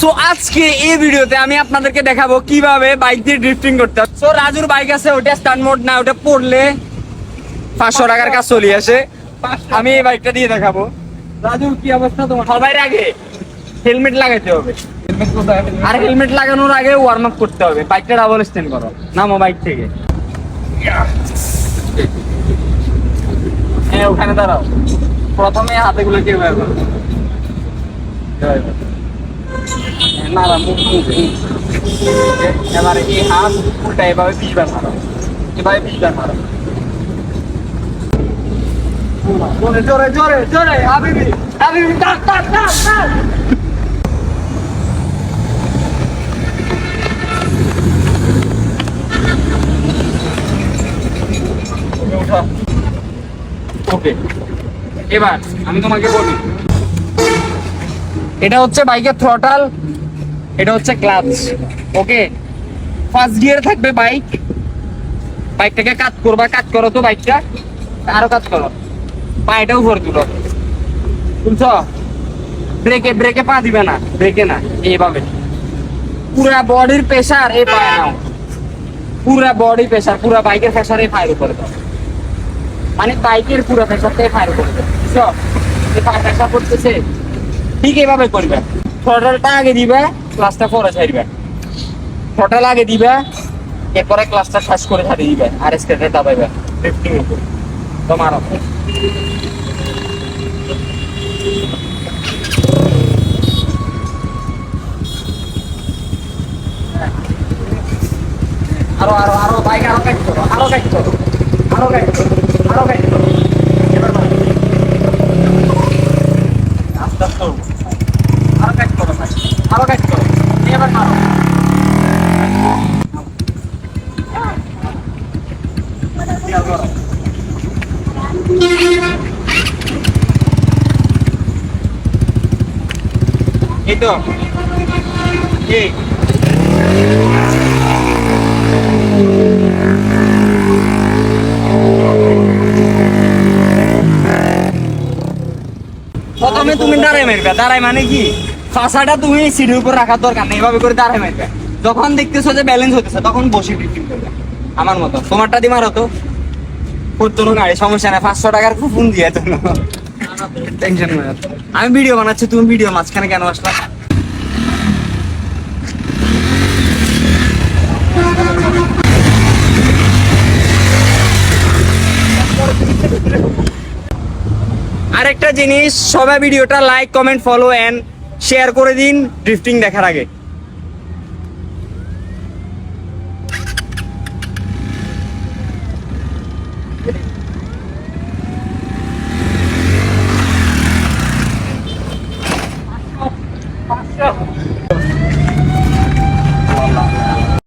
So আজকে এই ভিডিওতে আমি আপনাদেরকে দেখাবো কীভাবে বাইক দিয়ে ড্রিফটিং করতে হয়। সো রাজুর বাইক আছে ওটা স্টান্ড মোড না ওটা পড়লে পাঁচশো টাকার কাজ চলে আসে। আমি এই বাইকটা দিয়ে দেখাবো। রাজুর কি অবস্থা তোমার? সবাই আগে হেলমেট লাগাইতে হবে। আর হেলমেট লাগানোর আগে ওয়ার্ম আপ করতে হবে। বাইকটা ডাবল স্ট্যান্ড করো। নামো বাইক থেকে। হ্যাঁ ওখানে দাঁড়াও। প্রথমে হাতে গুলো কেউ করো। এবারে এই এভাবে মারো এভাবে মারো এবার আমি তোমাকে বলি এটা হচ্ছে বাইকের থ্রটাল এটা হচ্ছে ক্লাচ ওকে ফার্স্ট গিয়ার থাকবে বাইক বাইকটাকে কাজ করবা কাজ করো তো বাইকটা আরও কাজ করো। পায়েটা উপরে তুলো। তুলছ ব্রেকে ব্রেকে পা দিবে না ব্রেকে না, এইভাবে। পুরা বডির প্রেসার এই পায়ে নাও। পুরা বডি প্রেসার পুরা বাইকের প্রেসার এই পায়ের উপরে দাও। মানে বাইকের পুরো প্রেসারটা এই পায়ের উপরে দাও। বুঝছ? এই পায়ে প্রেসার করতেছে ঠিক এইভাবে করবে। থ্রটালটা আগে দিবে ক্লাসটা পরে ছাড়বে। থ্রটাল আগে দিবে, এরপরে ক্লাসটা ঠাস করে ছাড়িয়ে দিবে, আর স্কেটে দাবাইবে। ড্রিফটিং এ তোমার আরও আরও আরও, বাইক আরও করো আরও করো আরও কাজ করো আরও কাজ করো এবার মারো। আস্তে আস্তে উঠো। আরও কাজ করো ভাই আরও কাজ করো এবার মারো খেয়াল করো। এই। তো প্রথমে তুমি দাঁড়াই মারবে। দাঁড়াই মানে কি? ফাঁসাটা তুমি সিঁড়ির উপর রাখার দরকার নেই। এভাবে করে দাঁড়াই মারবে। যখন দেখতেছো যে ব্যালেন্স হতেছে তখন বসে আমার মতো। তোমারটা দিয়ে মারো তো। করতো গাড়ি সমস্যা নাই পাঁচশো টাকার কুপন দিয়ে তো টেনশন আমি ভিডিও বানাচ্ছি তুমি ভিডিও মাঝখানে কেন আসলা? আরেকটা জিনিস সবাই ভিডিওটা like comment follow and share করে দিন ড্রিফটিং দেখার আগে। Let's go.